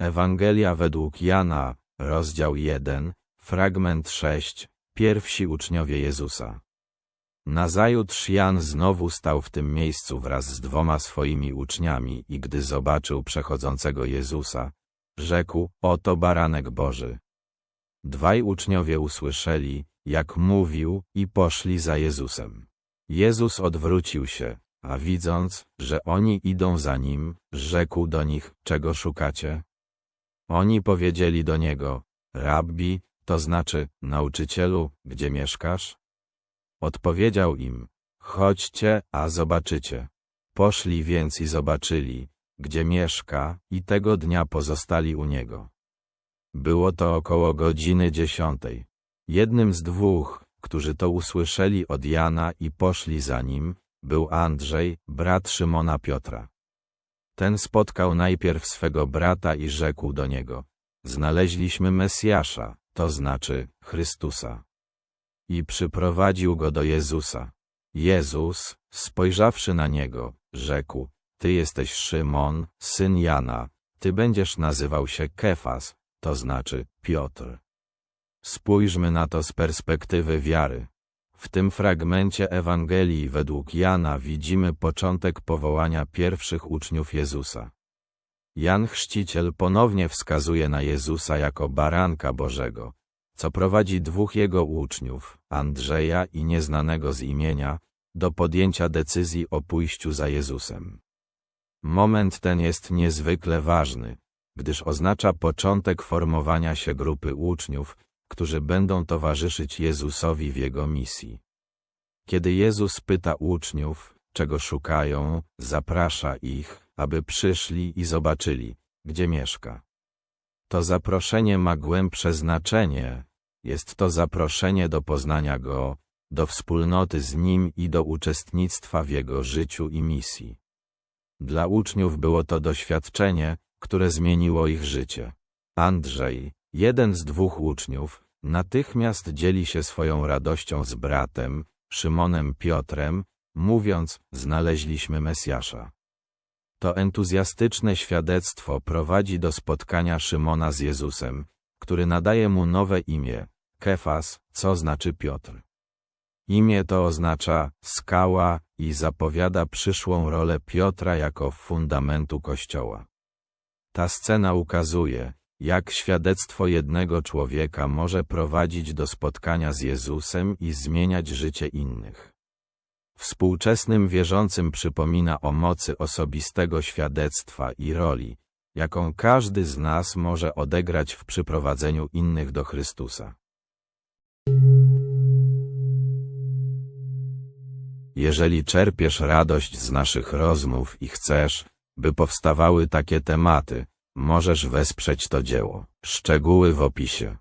Ewangelia według Jana, rozdział 1, fragment 6, pierwsi uczniowie Jezusa. Nazajutrz Jan znowu stał w tym miejscu wraz z dwoma swoimi uczniami i gdy zobaczył przechodzącego Jezusa, rzekł, oto baranek Boży. Dwaj uczniowie usłyszeli, jak mówił i poszli za Jezusem. Jezus odwrócił się, a widząc, że oni idą za nim, rzekł do nich, czego szukacie? Oni powiedzieli do niego, rabbi, to znaczy, nauczycielu, gdzie mieszkasz? Odpowiedział im, chodźcie, a zobaczycie. Poszli więc i zobaczyli, gdzie mieszka, i tego dnia pozostali u niego. Było to około godziny dziesiątej. Jednym z dwóch, którzy to usłyszeli od Jana i poszli za nim, był Andrzej, brat Szymona Piotra. Ten spotkał najpierw swego brata i rzekł do niego, znaleźliśmy Mesjasza, to znaczy Chrystusa. I przyprowadził go do Jezusa. Jezus, spojrzawszy na niego, rzekł, Ty jesteś Szymon, syn Jana, Ty będziesz nazywał się Kefas, to znaczy Piotr. Spójrzmy na to z perspektywy wiary. W tym fragmencie Ewangelii według Jana widzimy początek powołania pierwszych uczniów Jezusa. Jan Chrzciciel ponownie wskazuje na Jezusa jako baranka Bożego, co prowadzi dwóch jego uczniów, Andrzeja i nieznanego z imienia, do podjęcia decyzji o pójściu za Jezusem. Moment ten jest niezwykle ważny, gdyż oznacza początek formowania się grupy uczniów, którzy będą towarzyszyć Jezusowi w Jego misji. Kiedy Jezus pyta uczniów, czego szukają, zaprasza ich, aby przyszli i zobaczyli, gdzie mieszka. To zaproszenie ma głębsze znaczenie, jest to zaproszenie do poznania Go, do wspólnoty z Nim i do uczestnictwa w Jego życiu i misji. Dla uczniów było to doświadczenie, które zmieniło ich życie. Andrzej, jeden z dwóch uczniów, natychmiast dzieli się swoją radością z bratem, Szymonem Piotrem, mówiąc, znaleźliśmy Mesjasza. To entuzjastyczne świadectwo prowadzi do spotkania Szymona z Jezusem, który nadaje mu nowe imię, Kefas, co znaczy Piotr. Imię to oznacza skała i zapowiada przyszłą rolę Piotra jako fundamentu Kościoła. Ta scena ukazuje, jak świadectwo jednego człowieka może prowadzić do spotkania z Jezusem i zmieniać życie innych. Współczesnym wierzącym przypomina o mocy osobistego świadectwa i roli, jaką każdy z nas może odegrać w przyprowadzeniu innych do Chrystusa. Jeżeli czerpiesz radość z naszych rozmów i chcesz, by powstawały takie tematy, możesz wesprzeć to dzieło. Szczegóły w opisie.